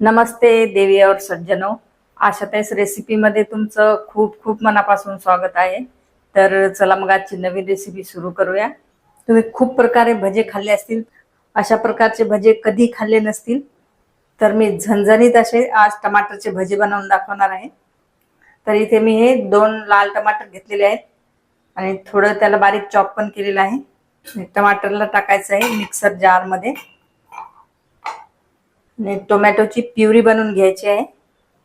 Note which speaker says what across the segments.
Speaker 1: नमस्ते देवी और सज्जनो. आशाताईस रेसिपीमध्ये तुमचं खूप खूप मनापासून स्वागत आहे. तर चला मग आजची नवीन रेसिपी सुरू करूया. तुम्ही खूप प्रकारे भजे खाल्ले असतील. अशा प्रकारचे भजे कधी खाल्ले नसतील. तर मी झणझणीत असे आज टमाटरचे भजे बनवून दाखवणार आहे. तर इथे मी हे दोन लाल टमाटर घेतलेले आहेत. आणि थोडं त्याला बारीक चॉप पण केलेलं आहे. टमाटरला टाकायचं आहे मिक्सर जारमध्ये आणि टोमॅटोची प्युरी बनवून घ्यायची आहे.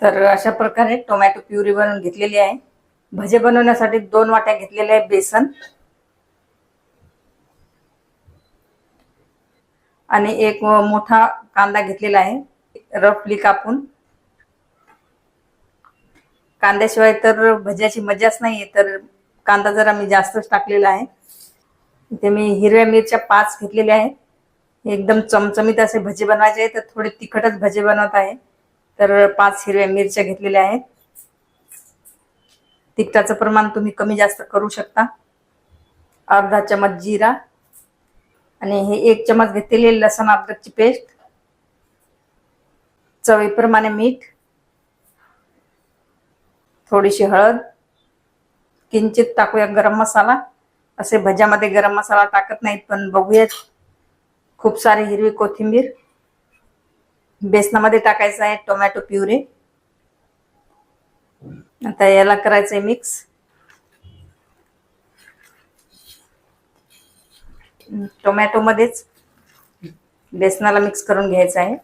Speaker 1: तर अशा प्रकारे टोमॅटो प्युरी बनवून घेतलेली आहे. भजे बनवण्यासाठी दोन वाट्या घेतलेल्या आहे बेसन. आणि एक मोठा कांदा घेतलेला आहे रफली कापून. कांद्याशिवाय तर भज्याची मजाच नाहीये तर कांदा जरा मी जास्तच टाकलेला आहे. इथे मी हिरव्या मिरच्या पाच घेतलेल्या आहेत. एकदम चमचमीत असे भजे बनवायचे आहे तर थोडे तिखटच भजे बनवत आहे. तर पाच हिरव्या मिरच्या घेतलेल्या आहेत. तिखटाचं प्रमाण तुम्ही कमी जास्त करू शकता. अर्धा चमच जिरा. आणि हे एक चमच घेतलेली लसण अद्रकची पेस्ट. चवीप्रमाणे मीठ. थोडीशी हळद. किंचित टाकूया गरम मसाला. असे भज्यामध्ये गरम मसाला टाकत नाहीत पण बघूयात. खूप सारी हिरवी कोथिंबीर बेसनामध्ये टाकायचं आहे टोमॅटो प्युरे. आता याला करायचंय मिक्स. टोमॅटो मध्येच बेसनाला मिक्स करून घ्यायचं आहे.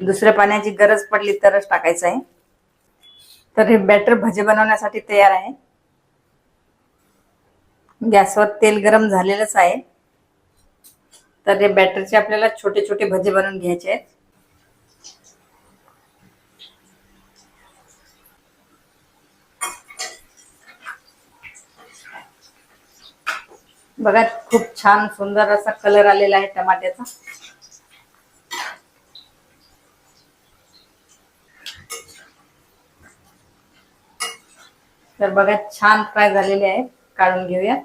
Speaker 1: दुसऱ्या पाण्याची गरज पडली तरच टाकायचं आहे. तर हे बॅटर भजे बनवण्यासाठी तयार आहे. गॅसवर तेल गरम झालेलंच आहे. तर हे बॅटरचे आपल्याला छोटे छोटे भजे बनवून घ्यायचे आहेत. बघा खूप छान सुंदर असा कलर आलेला आहे टमाट्याचा. तर बघा छान फ्राय झालेले आहे काढून घेऊया.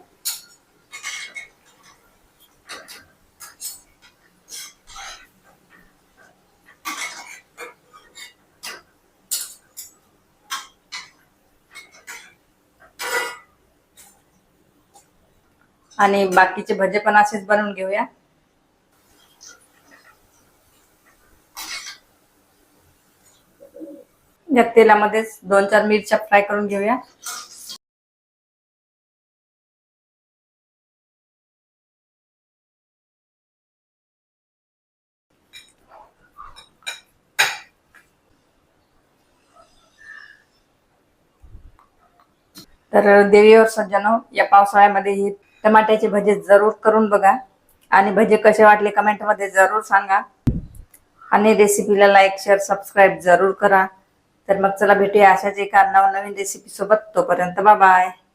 Speaker 1: आणि बाकीचे भजे पण असेच बनवून घेऊया. या तेलामध्येच दोन चार मिरच्या फ्राय करून घेऊया. तर देवीवर सज्जनो हो, या पावसाळ्यामध्ये ही टमाट्याचे भजे जरूर करून बघा. आणि भजे कसे वाटले कमेंटमध्ये जरूर सांगा. आणि रेसिपीला लाईक शेअर सबस्क्राईब जरूर करा. तर मग चला भेटूया अशाच एका नवनवीन रेसिपीसोबत तोपर्यंत तोपर्यंत बाय